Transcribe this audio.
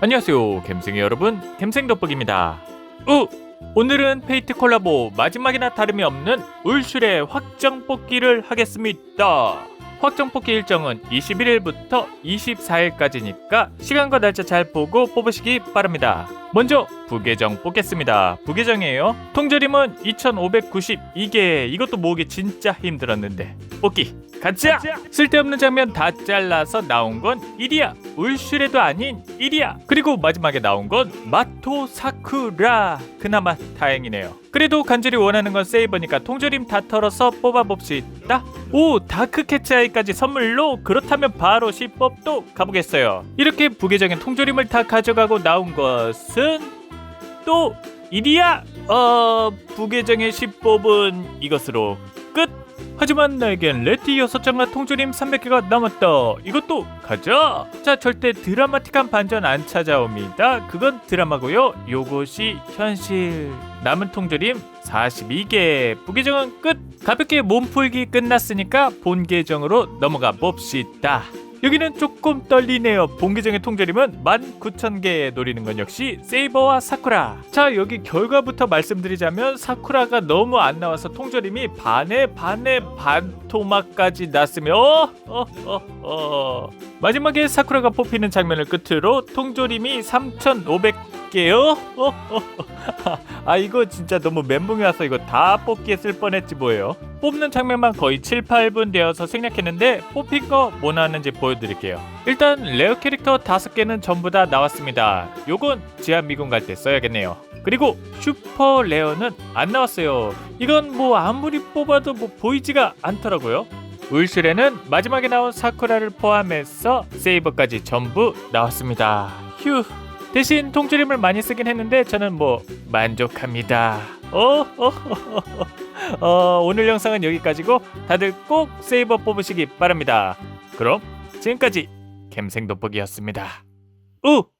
안녕하세요 갬생이 여러분. 갬생돋보기입니다. 우! 오늘은 페이트 콜라보 마지막이나 다름이 없는 울슐의 확정 뽑기를 하겠습니다. 확정 뽑기 일정은 21일부터 24일까지니까 시간과 날짜 잘 보고 뽑으시기 바랍니다 먼저 부계정 뽑겠습니다. 부계정이에요. 통조림은 2592개. 이것도 모으기 진짜 힘들었는데. 뽑기. 가자! 쓸데없는 장면 다 잘라서 나온 건 1이야. 울슐에도 아닌 1이야. 그리고 마지막에 나온 건 마토 사쿠라. 그나마 다행이네요. 그래도 간절히 원하는 건 세이버니까 통조림 다 털어서 뽑아봅시다. 오 다크 캐치아이까지 선물로? 그렇다면 바로 시법도 가보겠어요. 이렇게 부계정의 통조림을 다 가져가고 나온 것은 또 1이야 어 부계정의 시법은 이것으로 끝 하지만 나에겐 레티 6장과 통조림 300개가 남았다. 이것도 가자. 자, 절대 드라마틱한 반전 안 찾아옵니다. 그건 드라마고요. 요것이 현실. 남은 통조림 42개. 부계정은 끝. 가볍게 몸풀기 끝났으니까 본 계정으로 넘어가 봅시다. 여기는 조금 떨리네요. 본계정의 통조림은 19,000개 노리는 건 역시 세이버와 사쿠라. 자, 여기 결과부터 말씀드리자면 사쿠라가 너무 안 나와서 통조림이 반에 반에 반토막까지 났으며 어, 어, 어, 어. 마지막에 사쿠라가 뽑히는 장면을 끝으로 통조림이 3,500 어. 아 이거 진짜 너무 멘붕이 와서 이거 다 뽑기에 쓸 뻔했지 뭐예요. 뽑는 장면만 거의 7, 8분 되어서 생략했는데 뽑힌 거 뭐 나왔는지 보여드릴게요. 일단 레어 캐릭터 5개는 전부 다 나왔습니다. 요건 지하 미군 갈 때 써야겠네요. 그리고 슈퍼 레어는 안 나왔어요. 이건 뭐 아무리 뽑아도 뭐 보이지가 않더라고요. 울슐에는 마지막에 나온 사쿠라를 포함해서 세이버까지 전부 나왔습니다. 휴. 대신 통조림을 많이 쓰긴 했는데 저는 뭐 만족합니다. 어, 어, 어, 어, 어, 오늘 영상은 여기까지고 다들 꼭 세이버 뽑으시기 바랍니다. 그럼 지금까지 갬생 돋보기였습니다. 우!